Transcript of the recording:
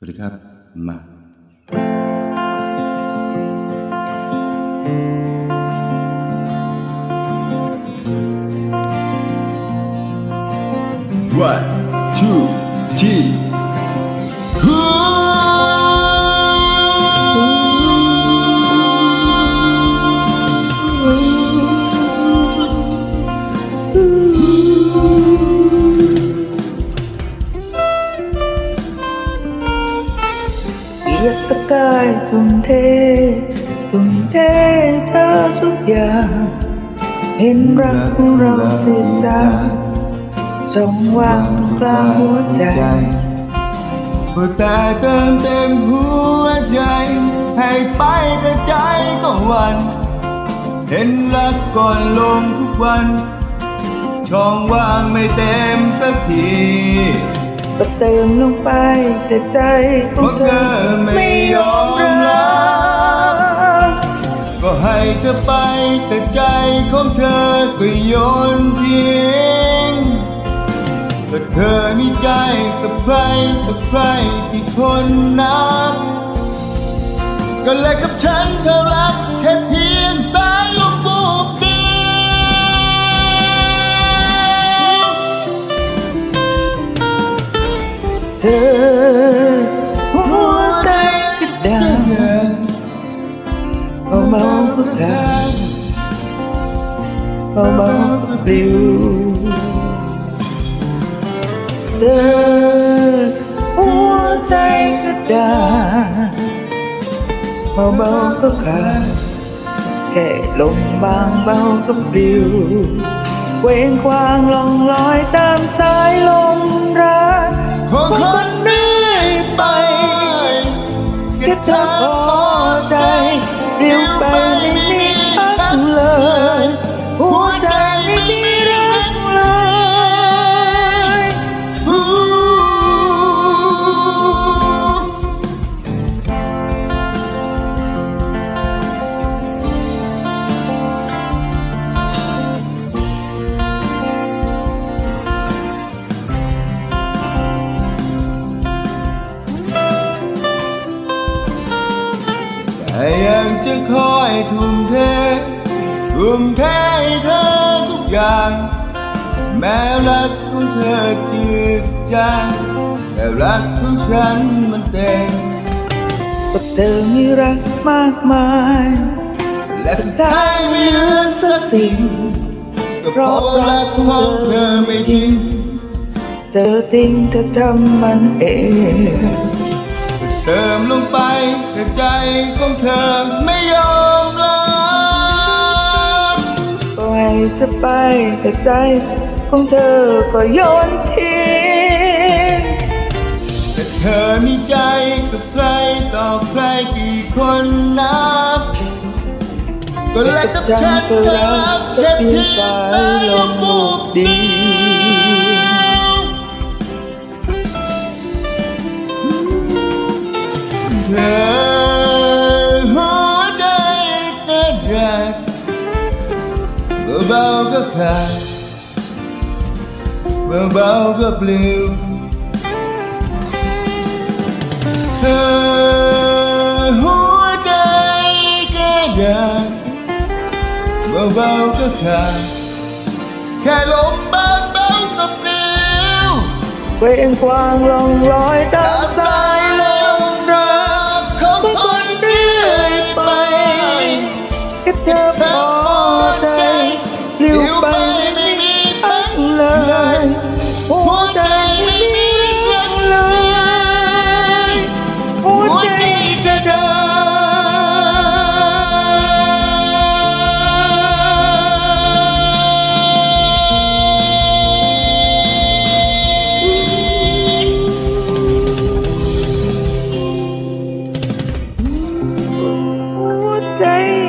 วัสดีครับ มา One, two, three. ทุ่มเททุ่มเทเธอทุกอย่างเห็นรักของเราจืดจางส่องวางกลางหัวใจก็แต่เติมเต็มหัวใจ ให้ไปแต่ใจก็วัน เห็นรักก่อนลงทุกวัน ช่องว่างไม่เต็มสักที ก็เติมลงไปแต่ใจของเธอไม่ ของเธอก็โยนทิ้งก็เธอมีใจกับใครกับใครกี่คนนัก ก็แลกกับฉันเธอรักแค่เพียงสายลมบูบเดียวเธอหัวใจกระด้างเบาๆก็กลาง เบาๆก็ปลิวเธอหัวใจกระด้างเบาก็ขาดแค่ลมบางเบาก็ปลิวเวงควางล่องลอยตามสายลมรักของคนเรื่อยไปแค่เธอ ยังจะคอยทุ่มเททุ่มเทให้เธอทุกอย่าง แม้รักของเธอจืดจางแต่รักของฉันมันเต็มก็เธอมีรักมากมาย และสุดท้ายไม่เหลือสักสิ่งก็เพราะว่ารักของเธอไม่ทิ้งเจอจริงเธอทำมันเอง เติมลงไป แต่ใจของเธอไม่ยอมรับก็ให้เธอไปแต่ใจของเธอก็โยนทิ้งแต่เธอมีใจกับใครต่อใครกี่คนนับก็แลกกับฉันก็รักแค่เพียงสายลมบูบเดีเธอ เบาก็ขาดเบาเบาก็เปลิวเธอหัวใจแค่อยากเบาๆก็ขาดแค่ลมบางเบาก็เปลิวเวงควางลองลอยตามสายลมรักของคนเรื่อยไปคิดเธอ day.